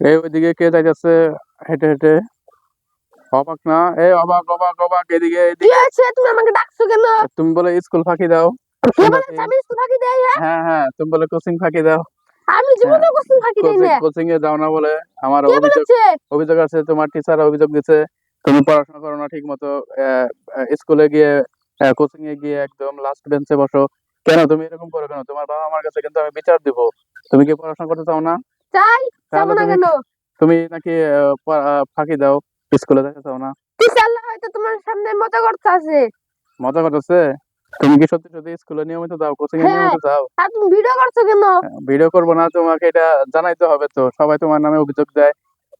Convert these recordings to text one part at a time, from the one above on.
এই ওইদিকে কে যাইতেছে? হেঁটে হেঁটে। অবাক না? এই অবাক অবাক অবাক এদিকে কি হয়েছে? তুমি আমাকে ডাকছো কেন? তুমি বলে স্কুল ফাঁকি দাও। আমি স্কুল ফাঁকি দেই হ্যাঁ? হ্যাঁ হ্যাঁ তুমি বলে কোচিং ফাঁকি দাও। আমি জীবনে কোচিং ফাঁকি দেই না। কোচিং এ যাও না বলে আমার অভিযোগ অভিযোগ আছে তোমার টিচার অভিযোগ দিচ্ছে তুমি পড়াশোনা করো না ঠিক মতো স্কুলে গিয়ে কোচিং এ গিয়ে একদম লাস্ট বেঞ্চে বসো। কেন তুমি এরকম করো কেন? তোমার বাবা আমার কাছে কিন্তু আমি বিচার দিব। তুমি কি পড়াশোনা করতে চাও না? চাই যাব না কেন? তুমি নাকি ফাঁকি দাও স্কুলে দেখা চাও না? হয়তো তোমার সামনে মজা করতে আছে মজা করতেছে? তুমি কি সত্যি সত্যি স্কুলে নিয়মিত যাও কোচিং এ হ্যাঁ। নিয়মিত যাও? আর তুমি ভিডিও করছ কেন? ভিডিও করব না তোমাকে এটা জানাইতে হবে তো। সবাই তোমার নামে অভিযোগ দেয়।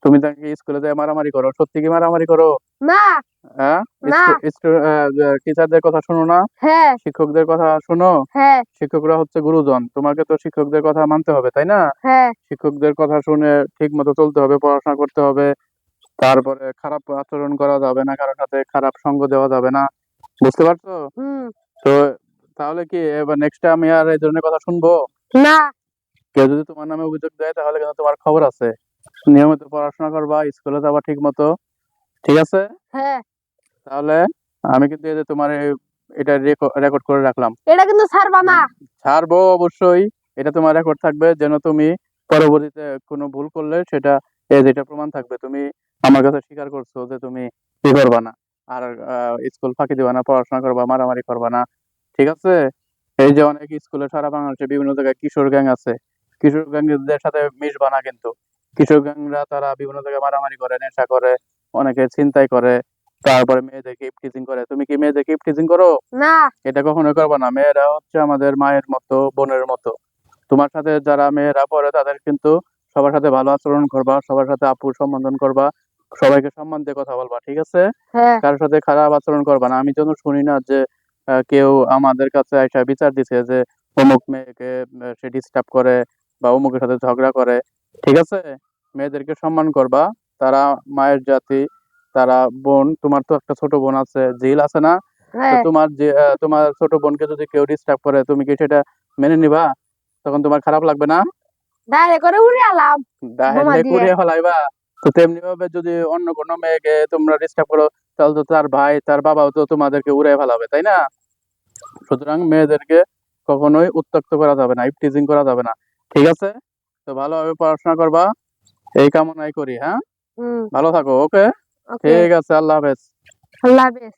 তুমি নাকি স্কুলে যায় মারামারি করো সত্যি কি মারামারি করো? না হ্যাঁ? টিচারদের কথা শোনো না? হ্যাঁ। শিক্ষকদের কথা শোনো? হ্যাঁ। শিক্ষকরা হচ্ছে গুরুজন। তোমাকে তো শিক্ষকদের কথা মানতে হবে তাই না? হ্যাঁ। শিক্ষকদের কথা শুনে ঠিক মতো চলতে হবে পড়াশোনা করতে হবে। তারপরে খারাপ আচরণ করা যাবে না কারোর সাথে খারাপ সঙ্গ দেওয়া যাবে না। বুঝতে পারছ? তো তাহলে কি এবার নেক্সট আমি আর এই ধরনের কথা শুনব? না। কেউ যদি তোমার নামে অভিযোগ দেয় তাহলে কিন্তু তোমার খবর আছে। নিয়মিত পড়াশোনা করবা স্কুলে যাবা ঠিক মতো ঠিক আছে? হ্যাঁ। তাহলে আমি কিন্তু এই যে তোমার এটা রেকর্ড করে রাখলাম। এটা কিন্তু ছাড়বা না। ছাড়বো অবশ্যই। এটা তোমার রেকর্ড থাকবে যেন তুমি পরবর্তীতে কোনো ভুল করলে সেটা এই যেটা প্রমাণ থাকবে তুমি আমার কাছে স্বীকার করছ যে তুমি কি করবা না। আর স্কুল ফাঁকি দিবা না পড়াশোনা করবা মারামারি করবা না। ঠিক আছে? এই যে অনেক স্কুলে সারা বাংলাদেশে বিভিন্ন জায়গায় কিশোর গ্যাং আছে। কিশোর গ্যাংদের সাথে মিশবা না কিন্তু। কিশোর গ্যাংরা তারা বিভিন্ন জায়গায় মারামারি করে নেশা করে। অনেকে চিন্তাই করে তারপরে মেয়েদেরকে ইপটিজিং করে। তুমি কি মেয়েদেরকে ইপটিজিং করো? না। এটা কখনো করবে না। মেয়েরা হচ্ছে আমাদের মায়ের মতো বোনের মতো। তোমার সাথে যারা মেয়েরা পড়ে তাদের কিন্তু সবার সাথে ভালো আচরণ করবা সবার সাথে আপুর সম্বোধন করবা সবাইকে সম্মান দিয়ে কথা বলবা ঠিক আছে? হ্যাঁ। কারোর সাথে খারাপ আচরণ করবা না। আমি যেন শুনি না যে কেউ আমাদের কাছে এসে বিচার দিছে যে অমুক মেয়েকে সে ডিস্টার্ব করে বা অমুকের সাথে ঝগড়া করে ঠিক আছে? মেয়েদেরকে সম্মান করবা। তারা মায়ের জাতি তারা বোন তোমার তো একটা ছোট বোন আছে জিল আছে না? তো হ্যাঁ। তোমার যে তোমার ছোট বোনকে যদি কেউ ডিস্টার্ব করে তুমি কি সেটা মেনে নিবা? তখন তোমার খারাপ লাগবে না? ডাইরেক্ট করে উড়ে আলাম। ডাইরেক্ট দিয়ে। কুড়িয়ে তো তেমনি ভাবে যদি অন্য কোনো মেয়েকে তোমরা ডিস্টার্ব করো তাহলে তো তার ভাই তার বাবাও তো তোমাদেরকে উড়ে ফেলাবে তাই না? সুতরাং মেয়েদেরকে কখনোই উত্তক্ত করা যাবে না ইফটিজিং করা যাবে না। ঠিক আছে? তো ভালোভাবে পড়াশোনা করবা। এই কামনাই করি হ্যাঁ? ভালো থাকো ওকে। ঠিক আছে আল্লাহ হাফেজ। আল্লাহ হাফেজ।